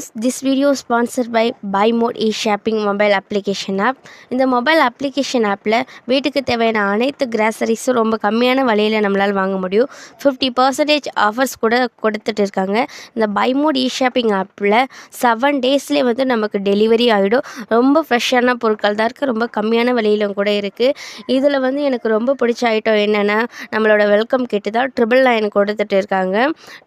Friends this video sponsor by buy mode E shopping mobile application app இந்த mobile application ஆப்பில் வீட்டுக்கு தேவையான அனைத்து கிராசரிஸும் ரொம்ப கம்மியான விலையில் நம்மளால் வாங்க முடியும். ஃபிஃப்டி பர்சன்டேஜ் ஆஃபர்ஸ் கூட கொடுத்துட்டு இருக்காங்க. இந்த பை மோட் இ ஷாப்பிங் ஆப்பில் செவன் டேஸ்லேயே வந்து நமக்கு டெலிவரி ஆகிடும் ரொம்ப ஃப்ரெஷ்ஷான பொருட்கள் தான் இருக்குது ரொம்ப கம்மியான விலையிலும் கூட இருக்குது இதில் வந்து எனக்கு ரொம்ப பிடிச்ச ஐட்டம் என்னென்னா நம்மளோட வெல்கம் கிட்டு தான் ட்ரிபிள் நைன் கொடுத்துட்டு இருக்காங்க.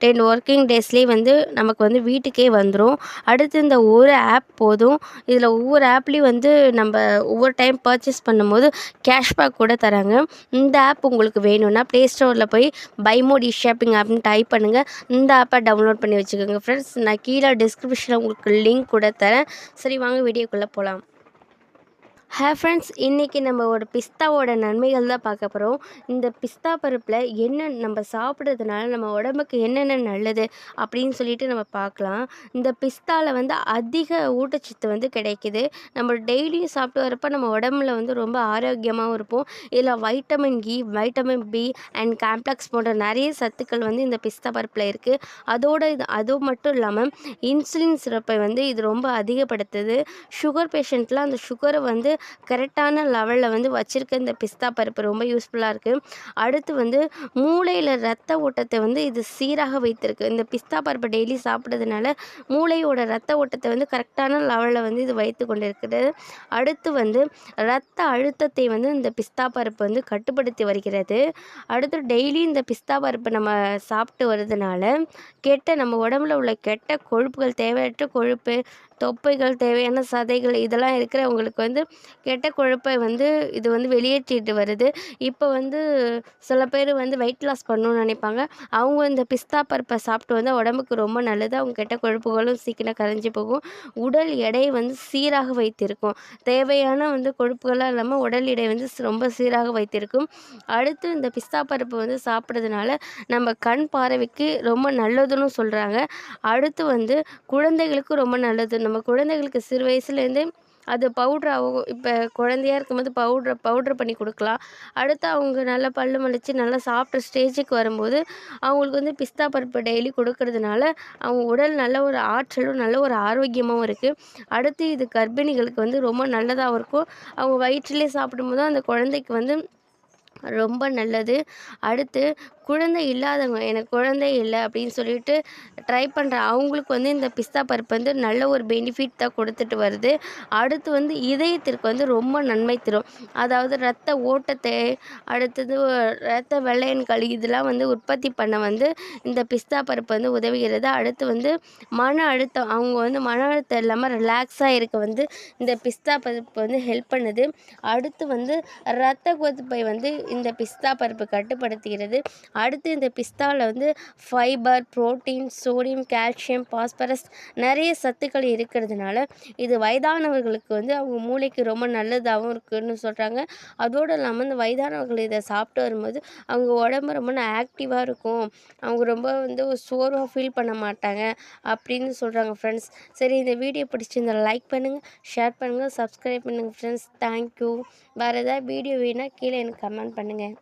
டென் ஒர்க்கிங் டேஸ்லேயே வந்து நமக்கு வந்து வீட்டுக்கே வந்துடும் அடுத்து இந்த ஒரு ஆப் போதும். இதில் ஒவ்வொரு ஆப்லேயும் வந்து நம்ம ஒவ்வொரு டைம் பர்ச்சேஸ் பண்ணும்போது கேஷ்பேக் கூட தராங்க. இந்த ஆப் உங்களுக்கு வேணும்னா ப்ளே ஸ்டோரில் போய் பைமோட் இ ஷாப்பிங் ஆப்னு டைப் பண்ணுங்கள் இந்த ஆப்பை டவுன்லோட் பண்ணி வச்சுக்கோங்க. ஃப்ரெண்ட்ஸ் நான் கீழே டிஸ்கிரிப்ஷனில் உங்களுக்கு லிங்க் கூட தரேன். சரி வாங்க வீடியோக்குள்ளே போகலாம் ஹே ஃப்ரெண்ட்ஸ் இன்றைக்கி நம்ம ஒரு பிஸ்தாவோட நன்மைகள் தான் பார்க்க போகிறோம் இந்த பிஸ்தா பருப்பில் என்ன நம்ம சாப்பிட்றதுனால நம்ம உடம்புக்கு என்னென்ன நல்லது அப்படின்னு சொல்லிட்டு நம்ம பார்க்கலாம். இந்த பிஸ்தாவில் வந்து அதிக ஊட்டச்சத்து வந்து கிடைக்குது. நம்ம டெய்லியும் சாப்பிட்டு வரப்போ நம்ம உடம்புல வந்து ரொம்ப ஆரோக்கியமாகவும் இருப்போம். இதில் vitamin E vitamin B and complex போன்ற நிறைய சத்துக்கள் வந்து இந்த பிஸ்தா பருப்பில் இருக்குது அதோட இது அது மட்டும் இல்லாமல் இன்சுலின் சிறப்பை வந்து இது ரொம்ப அதிகப்படுத்துது. சுகர் பேஷண்ட்லாம் அந்த சுகரை வந்து கரெக்டான லெவலில் வந்து வச்சுருக்க இந்த பிஸ்தா பருப்பு ரொம்ப யூஸ்ஃபுல்லாக இருக்குது அடுத்து வந்து மூளையில் ரத்த ஓட்டத்தை வந்து இது சீராக வைத்திருக்கு. இந்த பிஸ்தா பருப்பு டெய்லி சாப்பிட்றதுனால மூளையோட ரத்த ஓட்டத்தை வந்து கரெக்டான லெவலில் வந்து இது வைத்து கொண்டு அடுத்து வந்து ரத்த அழுத்தத்தை வந்து இந்த பிஸ்தா பருப்பு வந்து கட்டுப்படுத்தி வருகிறது. அடுத்து டெய்லி இந்த பிஸ்தா பருப்பு நம்ம சாப்பிட்டு வர்றதுனால கெட்ட நம்ம உடம்புல உள்ள கெட்ட கொழுப்புகள் தேவையற்ற கொழுப்பு தொப்பைகள் தேவையான சதைகள் இதெல்லாம் இருக்கிறவங்களுக்கு வந்து கெட்ட கொழுப்பை வந்து இது வந்து வெளியேற்றிட்டு வருது. இப்போ வந்து சில பேர் வந்து வெயிட் லாஸ் பண்ணணும்னு நினைப்பாங்க. அவங்க இந்த பிஸ்தா பருப்பை சாப்பிட்டு வந்து உடம்புக்கு ரொம்ப நல்லது. அவங்க கெட்ட கொழுப்புகளும் சீக்கிரம் கரைஞ்சி போகும். உடல் எடை வந்து சீராக வைத்திருக்கும். தேவையான வந்து கொழுப்புகளாக இல்லாமல் உடல் எடை வந்து ரொம்ப சீராக வைத்திருக்கும். அடுத்து இந்த பிஸ்தா பருப்பு வந்து சாப்பிட்றதுனால நம்ம கண் பார்வைக்கு ரொம்ப நல்லதுன்னு சொல்கிறாங்க அடுத்து வந்து குழந்தைகளுக்கு ரொம்ப நல்லது நம்ம நம்ம குழந்தைகளுக்கு சிறு வயசுலேருந்தே அது பவுட்ராகவும் இப்போ குழந்தையா இருக்கும்போது பவுட்ரு பவுட்ரு பண்ணி கொடுக்கலாம். அடுத்து அவங்க நல்லா பல்லு முளைச்சி நல்லா சாப்பிட்ற ஸ்டேஜுக்கு வரும்போது அவங்களுக்கு வந்து பிஸ்தா பருப்பு டெய்லி கொடுக்கறதுனால அவங்க உடல் நல்ல ஒரு ஆற்றலும் நல்ல ஒரு ஆரோக்கியமாகவும் இருக்குது அடுத்து இது கர்ப்பிணிகளுக்கு வந்து ரொம்ப நல்லதாகவும் இருக்கும். அவங்க வயிற்றிலே சாப்பிடும்போது அந்த குழந்தைக்கு வந்து ரொம்ப நல்லது. அடுத்து குழந்தை இல்லாதவங்க எனக்கு குழந்தை இல்லை அப்படின்னு சொல்லிட்டு ட்ரை பண்ணுற அவங்களுக்கு வந்து இந்த பிஸ்தா பருப்பு வந்து நல்ல ஒரு பெனிஃபிட் தான் கொடுத்துட்டு வருது. அடுத்து வந்து இதயத்திற்கு வந்து ரொம்ப நன்மை தரும். அதாவது ரத்த ஓட்டத்தை அடுத்தது ரத்த வெள்ளையன்கள் இதெல்லாம் வந்து உற்பத்தி பண்ண வந்து இந்த பிஸ்தா பருப்பு வந்து உதவுகிறது. அடுத்து வந்து மன அழுத்தம் அவங்க வந்து மன அழுத்தம் இல்லாமல் ரிலாக்ஸாக இருக்க வந்து இந்த பிஸ்தா பருப்பு வந்து ஹெல்ப் பண்ணுது. அடுத்து வந்து ரத்த கொதிப்பை வந்து இந்த பிஸ்தா பருப்பு கட்டுப்படுத்துகிறது அடுத்து இந்த பிஸ்தாவில் வந்து fibre protein sodium calcium phosphorus நிறைய சத்துக்கள் இருக்கிறதுனால இது வயதானவர்களுக்கு வந்து அவங்க மூளைக்கு ரொம்ப நல்லதாகவும் இருக்குதுன்னு சொல்கிறாங்க அதோடு இல்லாமல் இந்த வயதானவர்கள் இதை சாப்பிட்டு வரும்போது அவங்க உடம்பு ரொம்ப ஆக்டிவாக இருக்கும். அவங்க ரொம்ப வந்து சோர்வாக ஃபீல் பண்ண மாட்டாங்க அப்படின்னு சொல்கிறாங்க ஃப்ரெண்ட்ஸ் சரி இந்த வீடியோ பிடிச்சிருந்தா லைக் பண்ணுங்கள் ஷேர் பண்ணுங்கள் சப்ஸ்கிரைப் பண்ணுங்கள் ஃப்ரெண்ட்ஸ் தேங்க்யூ வேறு ஏதாவது வீடியோ வேணால் கீழே எனக்கு கமெண்ட் பண்ணுங்கள் பண்ணுங்கள்